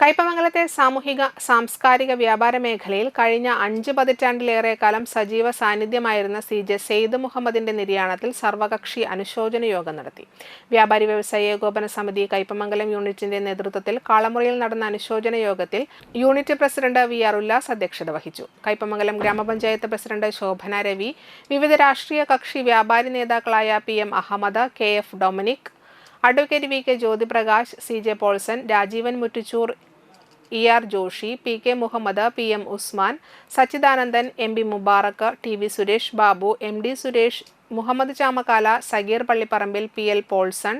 കയ്പമംഗലത്തെ സാമൂഹിക സാംസ്കാരിക വ്യാപാര മേഖലയിൽ കഴിഞ്ഞ അഞ്ച് പതിറ്റാണ്ടിലേറെ കാലം സജീവ സാന്നിധ്യമായിരുന്ന സി ജെ സെയ്ദ് മുഹമ്മദിന്റെ നിര്യാണത്തിൽ സർവകക്ഷി അനുശോചന യോഗം നടത്തി. വ്യാപാരി വ്യവസായ ഏകോപന സമിതി കയ്പമംഗലം യൂണിറ്റിന്റെ നേതൃത്വത്തിൽ കാളമുറിയിൽ നടന്ന അനുശോചന യോഗത്തിൽ unit president V R Ullas അധ്യക്ഷത വഹിച്ചു. കയ്പമംഗലം ഗ്രാമപഞ്ചായത്ത് പ്രസിഡന്റ് ശോഭന രവി വിവിധ രാഷ്ട്രീയ കക്ഷി വ്യാപാരി നേതാക്കളായ P M Ahammed K F Dominic advocate V K Jyothiprakash C J Paulson Rajeevan Muttuchur E R Joshy P K Muhammed P M Usman Sachidanandan M P Mubarak T V Suresh Babu M D Suresh Muhammed Chamakkala Sageer Pallipparambil P L Paulson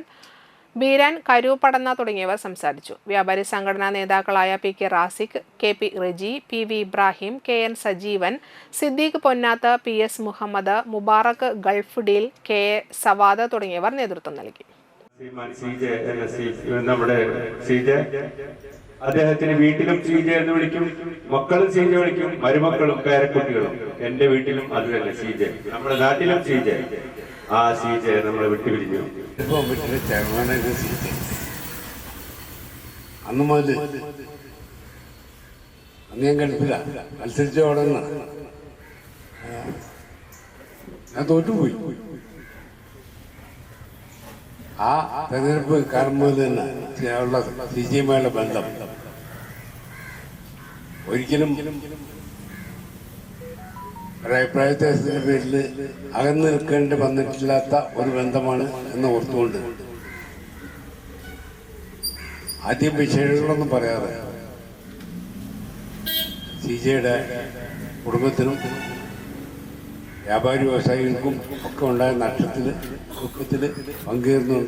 Beeran Karoopadanna തുടങ്ങിയവർ സംസാരിച്ചു. വ്യാപാരി സംഘടനാ നേതാക്കളായ P K Rasiq K P Reji P V Ibrahim K N Sajeevan Siddique Ponnatha P S Muhammed Mubarak Gulf Deal K A Savad തുടങ്ങിയവർ നേതൃത്വം നൽകി. നമ്മുടെ അദ്ദേഹത്തിന് വീട്ടിലും ശ്രീജ എന്ന് വിളിക്കും മക്കളും ശ്രീജ വിളിക്കും മരുമക്കളും പേരക്കുട്ടികളും. എന്റെ വീട്ടിലും അത് തന്നെ ശ്രീജ നമ്മുടെ നാട്ടിലും ശ്രീജ ആ ശ്രീജ നമ്മളെ വിട്ടുപിരിഞ്ഞു. അന്ന് മുതൽ അന്ന് ഞാൻ കണ്ടില്ല മത്സരിച്ച ഞാൻ തോറ്റുപോയി. ആ തെരഞ്ഞെടുപ്പ് തന്നെ. ഉള്ള സി ജി ബന്ധം. ഒരിക്കലും ഒരഭിപ്രായത്തെ പേരിൽ അകന്നു നിൽക്കേണ്ടി വന്നിട്ടില്ലാത്ത ഒരു ബന്ധമാണ് എന്ന് ഓർത്തുകൊണ്ട് ആദ്യം വിശേഷങ്ങളൊന്നും പറയാതെ സി ജെയുടെ കുടുംബത്തിനും വ്യാപാരി വ്യവസായികൾക്കും ഒക്കെ ഉണ്ടായ നഷ്ടത്തിൽ ദുഃഖത്തിൽ പങ്കുചേർന്നുകൊണ്ട്